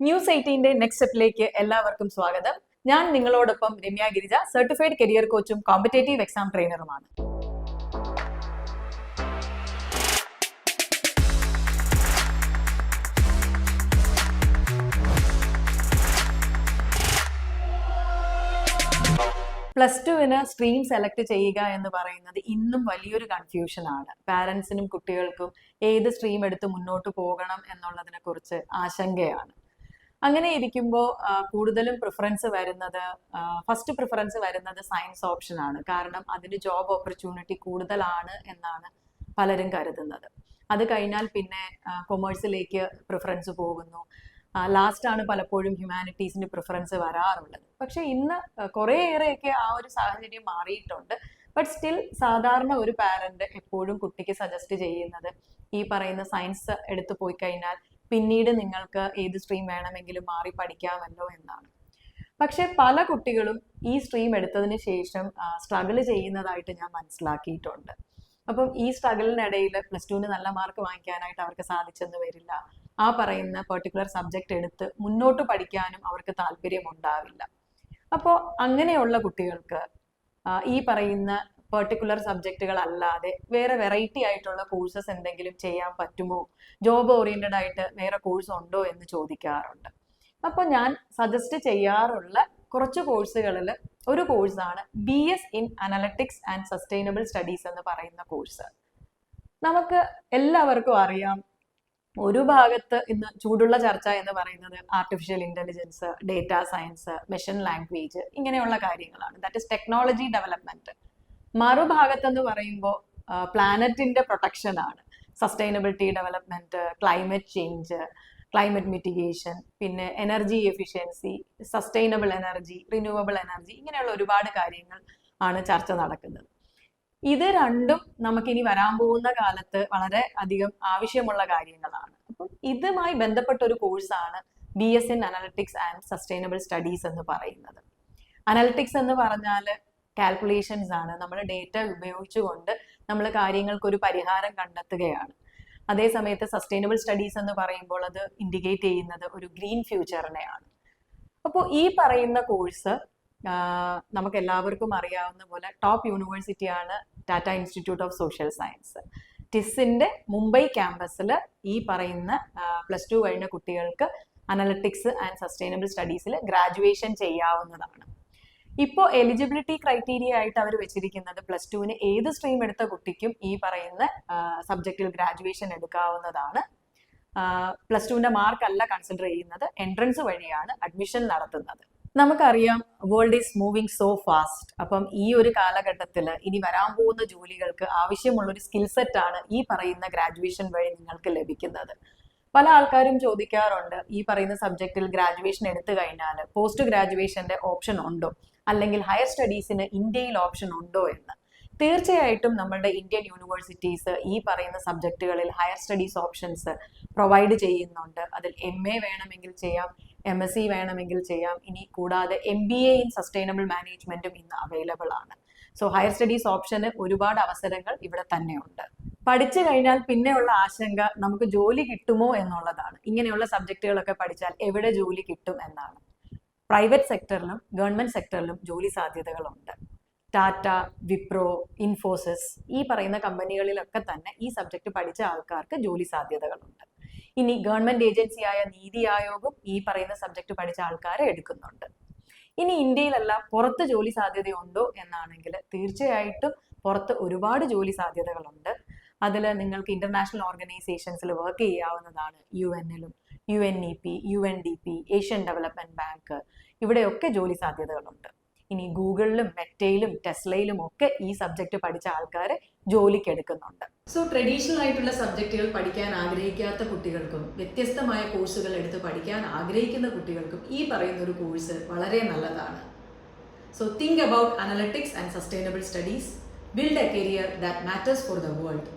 News എയ്റ്റീന്റെ next സ്റ്റെപ്പിലേക്ക് എല്ലാവർക്കും സ്വാഗതം. ഞാൻ നിങ്ങളോടൊപ്പം രമ്യ ഗിരിജ സർട്ടിഫൈഡ് കരിയർ കോച്ചും കോമ്പറ്റേറ്റീവ് എക്സാം ട്രെയിനറുമാണ് പ്ലസ് ടുവിന് സ്ട്രീം സെലക്ട് ചെയ്യുക എന്ന് പറയുന്നത് ഇന്നും വലിയൊരു കൺഫ്യൂഷൻ ആണ്. പാരൻസിനും കുട്ടികൾക്കും ഏത് സ്ട്രീം എടുത്ത് മുന്നോട്ട് പോകണം എന്നുള്ളതിനെ കുറിച്ച് ആശങ്കയാണ്. അങ്ങനെ ഇരിക്കുമ്പോൾ കൂടുതലും പ്രിഫറൻസ് വരുന്നത് ഫസ്റ്റ് പ്രിഫറൻസ് വരുന്നത് സയൻസ് ഓപ്ഷൻ ആണ്. കാരണം അതിന് ജോബ് ഓപ്പർച്യൂണിറ്റി കൂടുതലാണ് എന്നാണ് പലരും കരുതുന്നത്. അത് കഴിഞ്ഞാൽ പിന്നെ കൊമേഴ്സിലേക്ക് പ്രിഫറൻസ് പോകുന്നു. ലാസ്റ്റ് ആണ് പലപ്പോഴും ഹ്യൂമാനിറ്റീസിന് പ്രിഫറൻസ് വരാറുള്ളത്. പക്ഷെ ഇന്ന് കുറേയേറെയൊക്കെ ആ ഒരു സാഹചര്യം മാറിയിട്ടുണ്ട്. ബട്ട് സ്റ്റിൽ സാധാരണ ഒരു പാരന്റ് എപ്പോഴും കുട്ടിക്ക് സജസ്റ്റ് ചെയ്യുന്നത് ഈ പറയുന്ന സയൻസ് എടുത്തു പോയി കഴിഞ്ഞാൽ പിന്നീട് നിങ്ങൾക്ക് ഏത് സ്ട്രീം വേണമെങ്കിലും മാറി പഠിക്കാമല്ലോ എന്നാണ്. പക്ഷെ പല കുട്ടികളും ഈ സ്ട്രീം എടുത്തതിന് ശേഷം സ്ട്രഗിൾ ചെയ്യുന്നതായിട്ട് ഞാൻ മനസ്സിലാക്കിയിട്ടുണ്ട്. അപ്പം ഈ സ്ട്രഗിളിനിടയിൽ പ്ലസ് ടുവിന് നല്ല മാർക്ക് വാങ്ങിക്കാനായിട്ട് അവർക്ക് സാധിച്ചെന്ന് വരില്ല. ആ പറയുന്ന പെർട്ടിക്കുലർ സബ്ജക്റ്റ് എടുത്ത് മുന്നോട്ട് പഠിക്കാനും അവർക്ക് താല്പര്യം ഉണ്ടാവില്ല അപ്പോൾ അങ്ങനെയുള്ള കുട്ടികൾക്ക് ഈ പറയുന്ന പെർട്ടിക്കുലർ സബ്ജക്റ്റുകൾ അല്ലാതെ വേറെ വെറൈറ്റി ആയിട്ടുള്ള കോഴ്സസ് എന്തെങ്കിലും ചെയ്യാൻ പറ്റുമോ? ജോബ് ഓറിയന്റഡ് ആയിട്ട് വേറെ കോഴ്സ് ഉണ്ടോ എന്ന് ചോദിക്കാറുണ്ട്. അപ്പോൾ ഞാൻ സജസ്റ്റ് ചെയ്യാറുള്ള കുറച്ച് കോഴ്സുകളിൽ ഒരു കോഴ്സാണ് B S in analytics and sustainable studies എന്ന് പറയുന്ന കോഴ്സ് നമുക്ക് എല്ലാവർക്കും അറിയാം ഒരു ഭാഗത്ത് ഇന്ന് ചൂടുള്ള ചർച്ച എന്ന് പറയുന്നത് artificial intelligence data science machine language ഇങ്ങനെയുള്ള കാര്യങ്ങളാണ്. ദാറ്റ് ഇസ് ടെക്നോളജി ഡെവലപ്മെന്റ് മറുഭാഗത്ത് എന്ന് പറയുമ്പോൾ പ്ലാനറ്റിന്റെ പ്രൊട്ടക്ഷൻ ആണ് sustainability development climate change climate mitigation പിന്നെ energy efficiency sustainable energy renewable energy ഇങ്ങനെയുള്ള ഒരുപാട് കാര്യങ്ങൾ ആണ് ചർച്ച നടക്കുന്നത്. ഇത് രണ്ടും നമുക്കിനി വരാൻ പോകുന്ന കാലത്ത് വളരെ അധികം ആവശ്യമുള്ള കാര്യങ്ങളാണ്. അപ്പം ഇതുമായി ബന്ധപ്പെട്ട ഒരു കോഴ്സാണ് B S in analytics and sustainable studies എന്ന് പറയുന്നത്. അനലറ്റിക്സ് എന്ന് പറഞ്ഞാൽ കാൽക്കുലേഷൻസ് ആണ്. നമ്മൾ ഡേറ്റ ഉപയോഗിച്ചുകൊണ്ട് നമ്മൾ കാര്യങ്ങൾക്ക് ഒരു പരിഹാരം കണ്ടെത്തുകയാണ്. അതേ സമയത്ത് സസ്റ്റൈനബിൾ സ്റ്റഡീസ് എന്ന് പറയുമ്പോൾ അത് ഇൻഡിക്കേറ്റ് ചെയ്യുന്നത് ഒരു ഗ്രീൻ ഫ്യൂച്ചറിനെയാണ് അപ്പോൾ ഈ പറയുന്ന കോഴ്സ് നമുക്ക് എല്ലാവർക്കും അറിയാവുന്ന പോലെ top യൂണിവേഴ്സിറ്റിയാണ് Tata institute of social science ടിസിന്റെ Mumbai ക്യാമ്പസിൽ ഈ പറയുന്ന പ്ലസ് ടു കഴിഞ്ഞ കുട്ടികൾക്ക് അനലറ്റിക്സ് ആൻഡ് സസ്റ്റൈനബിൾ സ്റ്റഡീസിൽ ഗ്രാജുവേഷൻ ചെയ്യാവുന്നതാണ്. ഇപ്പോൾ എലിജിബിലിറ്റി ക്രൈറ്റീരിയ ആയിട്ട് അവർ വെച്ചിരിക്കുന്നത് പ്ലസ് ടുവിന് ഏത് സ്ട്രീം എടുത്ത കുട്ടിക്കും ഈ പറയുന്ന സബ്ജക്റ്റിൽ ഗ്രാജുവേഷൻ എടുക്കാവുന്നതാണ്. പ്ലസ് ടുവിന്റെ മാർക്ക് അല്ല കൺസിഡർ ചെയ്യുന്നത്. എൻട്രൻസ് വഴിയാണ് അഡ്മിഷൻ നടത്തുന്നത്. നമുക്കറിയാം world is moving so fast അപ്പം ഈ ഒരു കാലഘട്ടത്തിൽ ഇനി വരാൻ പോകുന്ന ജോലികൾക്ക് ആവശ്യമുള്ള ഒരു സ്കിൽ സെറ്റ് ആണ് ഈ പറയുന്ന ഗ്രാജുവേഷൻ വഴി നിങ്ങൾക്ക് ലഭിക്കുന്നത്. പല ആൾക്കാരും ചോദിക്കാറുണ്ട് ഈ പറയുന്ന സബ്ജക്റ്റിൽ ഗ്രാജുവേഷൻ എടുത്തു കഴിഞ്ഞാൽ പോസ്റ്റ് ഗ്രാജുവേഷന്റെ ഓപ്ഷൻ ഉണ്ടോ? അല്ലെങ്കിൽ ഹയർ സ്റ്റഡീസിന് ഇന്ത്യയിൽ ഓപ്ഷൻ ഉണ്ടോ എന്ന്. തീർച്ചയായിട്ടും നമ്മളുടെ ഇന്ത്യൻ യൂണിവേഴ്സിറ്റീസ് ഈ പറയുന്ന സബ്ജക്റ്റുകളിൽ ഹയർ സ്റ്റഡീസ് ഓപ്ഷൻസ് പ്രൊവൈഡ് ചെയ്യുന്നുണ്ട്. അതിൽ എം എ വേണമെങ്കിൽ ചെയ്യാം എം എസ് സി വേണമെങ്കിൽ ചെയ്യാം. ഇനി കൂടാതെ M B A in sustainable മാനേജ്മെന്റും ഇന്ന് അവൈലബിൾ ആണ്. സോ ഹയർ സ്റ്റഡീസ് ഓപ്ഷന് ഒരുപാട് അവസരങ്ങൾ ഇവിടെ തന്നെയുണ്ട്. പഠിച്ചു കഴിഞ്ഞാൽ പിന്നെയുള്ള ആശങ്ക നമുക്ക് ജോലി കിട്ടുമോ എന്നുള്ളതാണ്. ഇങ്ങനെയുള്ള സബ്ജക്റ്റുകളൊക്കെ പഠിച്ചാൽ എവിടെ ജോലി കിട്ടും എന്നാണ്. പ്രൈവറ്റ് സെക്ടറിലും ഗവൺമെന്റ് സെക്ടറിലും ജോലി സാധ്യതകളുണ്ട്. ടാറ്റ വിപ്രോ ഇൻഫോസിസ് ഈ പറയുന്ന കമ്പനികളിലൊക്കെ തന്നെ ഈ സബ്ജക്റ്റ് പഠിച്ച ആൾക്കാർക്ക് ജോലി സാധ്യതകളുണ്ട്. ഇനി ഗവൺമെന്റ് ഏജൻസിയായ നീതി ആയോഗും ഈ പറയുന്ന സബ്ജക്റ്റ് പഠിച്ച ആൾക്കാരെ എടുക്കുന്നുണ്ട്. ഇനി ഇന്ത്യയിലല്ല പുറത്ത് ജോലി സാധ്യതയുണ്ടോ എന്നാണെങ്കിൽ തീർച്ചയായിട്ടും പുറത്ത് ഒരുപാട് ജോലി സാധ്യതകളുണ്ട്. അതിൽ നിങ്ങൾക്ക് ഇന്റർനാഷണൽ ഓർഗനൈസേഷൻസിൽ വർക്ക് ചെയ്യാവുന്നതാണ് യു എന്നിലും U N E P U N D P Asian development bank ഇവിടെയൊക്കെ ജോലി സാധ്യതകളുണ്ട്. ഇനി ഗൂഗിളിലും മെറ്റയിലും ടെസ്ലയിലും ഒക്കെ ഈ സബ്ജക്റ്റ് പഠിച്ച ആൾക്കാരെ ജോലിക്ക് എടുക്കുന്നുണ്ട് സോ ട്രഡീഷണൽ ആയിട്ടുള്ള സബ്ജക്റ്റുകൾ പഠിക്കാൻ ആഗ്രഹിക്കാത്ത കുട്ടികൾക്കും വ്യത്യസ്തമായ കോഴ്സുകൾ എടുത്ത് പഠിക്കാൻ ആഗ്രഹിക്കുന്ന കുട്ടികൾക്കും ഈ പറയുന്ന ഒരു കോഴ്സ് വളരെ നല്ലതാണ്. So think about analytics and sustainable studies build a career that matters for the world